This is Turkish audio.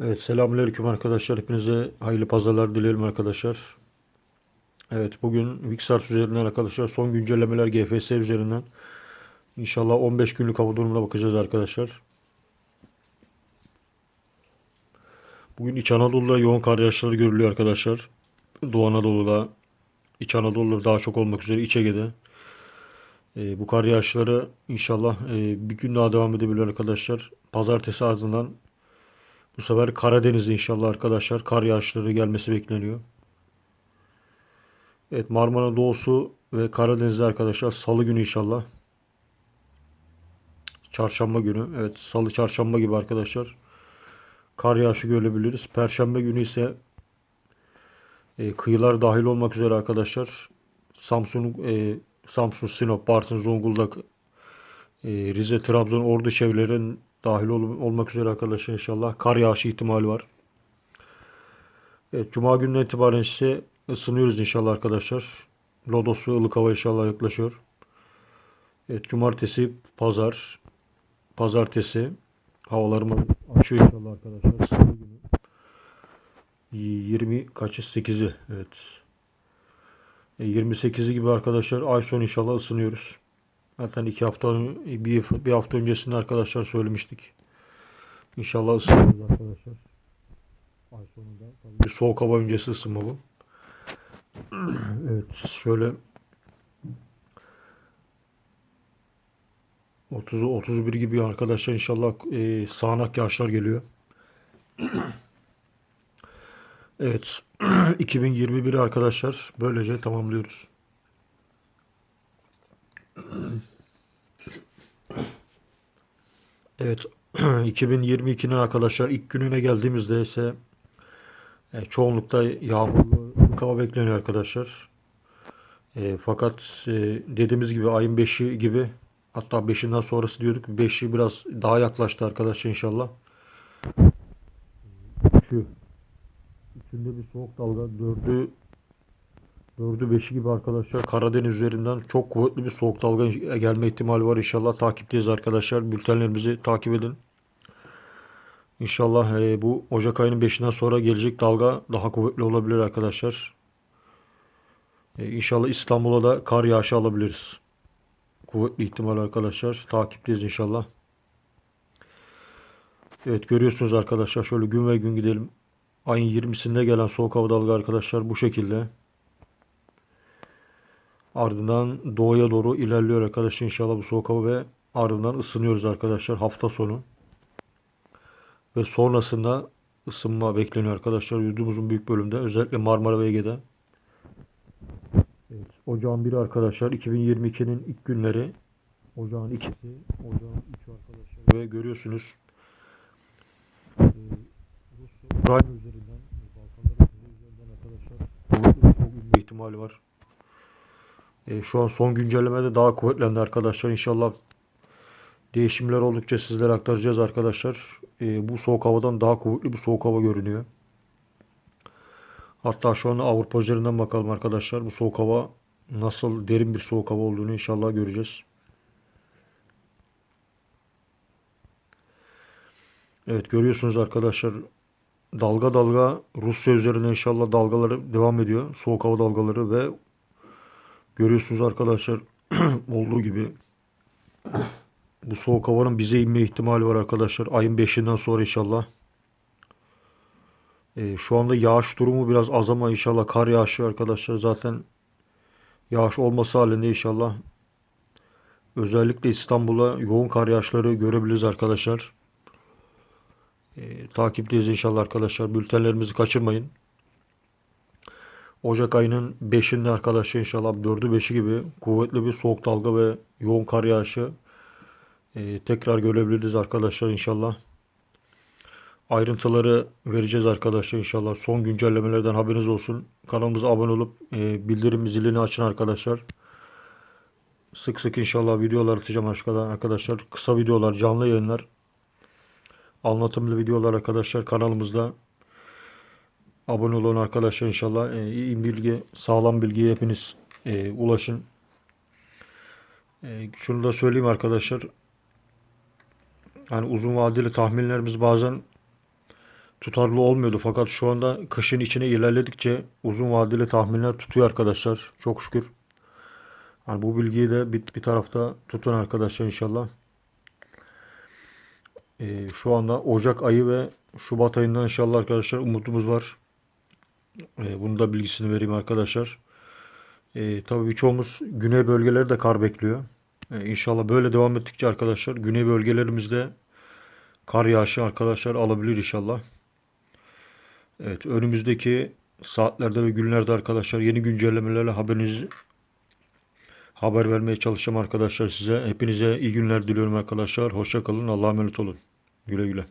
Evet, selamünaleyküm arkadaşlar. Hepinize hayırlı pazarlar dileyelim arkadaşlar. Evet, bugün Vixars üzerinden arkadaşlar son güncellemeler GFS üzerinden. İnşallah 15 günlük hava durumuna bakacağız arkadaşlar. Bugün İç Anadolu'da yoğun kar yağışları görülüyor arkadaşlar. Doğu Anadolu'da, İç Anadolu'da daha çok olmak üzere İç Ege'de. Ee, bu kar yağışları inşallah e, bir gün daha devam edebilir arkadaşlar. Pazartesi ardından bu sefer Karadeniz'de inşallah arkadaşlar kar yağışları gelmesi bekleniyor. Evet Marmara Doğusu ve Karadeniz'de arkadaşlar salı günü inşallah. Çarşamba günü. Evet salı çarşamba gibi arkadaşlar. Kar yağışı görebiliriz. Perşembe günü ise e, kıyılar dahil olmak üzere arkadaşlar. Samsun, e, Samsun, Sinop, Bartın, Zonguldak, e, Rize, Trabzon, Ordu çevrelerinin dahil ol- olmak üzere arkadaşlar inşallah kar yağışı ihtimali var. Evet, Cuma gününden itibaren ise ısınıyoruz inşallah arkadaşlar. Lodos ve ılık hava inşallah yaklaşıyor. Evet, cumartesi, pazar, pazartesi havalarımız açıyor inşallah arkadaşlar. Salı günü. 20 kaçı? 8'i. Evet. E, 28'i gibi arkadaşlar ay sonu inşallah ısınıyoruz. Zaten iki hafta bir, bir hafta öncesinde arkadaşlar söylemiştik. İnşallah ısınıyoruz arkadaşlar. Ay sonunda. Tabii bir soğuk hava öncesi ısınma bu. Evet şöyle 30 31 gibi arkadaşlar inşallah e, sağanak yağışlar geliyor. Evet 2021 arkadaşlar böylece tamamlıyoruz. Evet 2022'nin arkadaşlar ilk gününe geldiğimizde ise e, çoğunlukta yağmurlu hava bekleniyor arkadaşlar. E, fakat e, dediğimiz gibi ayın 5'i gibi hatta 5'inden sonrası diyorduk. 5'i biraz daha yaklaştı arkadaşlar inşallah. Şu içinde bir soğuk dalga 4'ü 4'ü 5'i gibi arkadaşlar. Karadeniz üzerinden çok kuvvetli bir soğuk dalga gelme ihtimali var. İnşallah takipteyiz arkadaşlar. Bültenlerimizi takip edin. İnşallah e, bu Ocak ayının 5'inden sonra gelecek dalga daha kuvvetli olabilir arkadaşlar. E, İnşallah İstanbul'a da kar yağışı alabiliriz. Kuvvetli ihtimal arkadaşlar. Takipteyiz inşallah. Evet görüyorsunuz arkadaşlar. Şöyle gün ve gün gidelim. Ayın 20'sinde gelen soğuk hava dalga arkadaşlar bu şekilde Ardından doğuya doğru ilerliyor arkadaşlar inşallah bu soğuk hava ve ardından ısınıyoruz arkadaşlar hafta sonu. Ve sonrasında ısınma bekleniyor arkadaşlar yurdumuzun büyük bölümde özellikle Marmara ve Ege'de. Evet, ocağın biri arkadaşlar 2022'nin ilk günleri ocağın ikisi ocağın üçü arkadaşlar ve görüyorsunuz e, Rusya Ukrayna üzerinden Balkanların üzerinden arkadaşlar kuvvetli bir ihtimali var. E, şu an son güncellemede daha kuvvetlendi arkadaşlar. İnşallah değişimler oldukça sizlere aktaracağız arkadaşlar. E, bu soğuk havadan daha kuvvetli bir soğuk hava görünüyor. Hatta şu an Avrupa üzerinden bakalım arkadaşlar. Bu soğuk hava nasıl derin bir soğuk hava olduğunu inşallah göreceğiz. Evet görüyorsunuz arkadaşlar dalga dalga Rusya üzerine inşallah dalgaları devam ediyor. Soğuk hava dalgaları ve Görüyorsunuz arkadaşlar olduğu gibi bu soğuk havanın bize inme ihtimali var arkadaşlar. Ayın 5'inden sonra inşallah. Ee, şu anda yağış durumu biraz az ama inşallah kar yağışı arkadaşlar zaten yağış olması halinde inşallah özellikle İstanbul'a yoğun kar yağışları görebiliriz arkadaşlar. Ee, takipteyiz inşallah arkadaşlar. Bültenlerimizi kaçırmayın. Ocak ayının 5'inde arkadaşlar inşallah 4'ü 5'i gibi kuvvetli bir soğuk dalga ve yoğun kar yağışı e, tekrar görebiliriz arkadaşlar inşallah. Ayrıntıları vereceğiz arkadaşlar inşallah. Son güncellemelerden haberiniz olsun. Kanalımıza abone olup e, bildirim zilini açın arkadaşlar. Sık sık inşallah videolar atacağım arkadaşlar. Kısa videolar, canlı yayınlar, anlatımlı videolar arkadaşlar kanalımızda. Abone olun arkadaşlar inşallah. E, iyi bilgi, sağlam bilgiye hepiniz e, ulaşın. E, şunu da söyleyeyim arkadaşlar. Hani uzun vadeli tahminlerimiz bazen tutarlı olmuyordu. Fakat şu anda kışın içine ilerledikçe uzun vadeli tahminler tutuyor arkadaşlar. Çok şükür. Yani bu bilgiyi de bir, bir tarafta tutun arkadaşlar inşallah. Ee, şu anda Ocak ayı ve Şubat ayından inşallah arkadaşlar umudumuz var. Ee, bunu da bilgisini vereyim arkadaşlar. Ee, tabii birçoğumuz güney bölgeleri de kar bekliyor. Ee, inşallah böyle devam ettikçe arkadaşlar güney bölgelerimizde kar yağışı arkadaşlar alabilir inşallah. Evet önümüzdeki saatlerde ve günlerde arkadaşlar yeni güncellemelerle haberinizi haber vermeye çalışacağım arkadaşlar size. Hepinize iyi günler diliyorum arkadaşlar. Hoşça kalın. Allah'a emanet olun. Güle güle.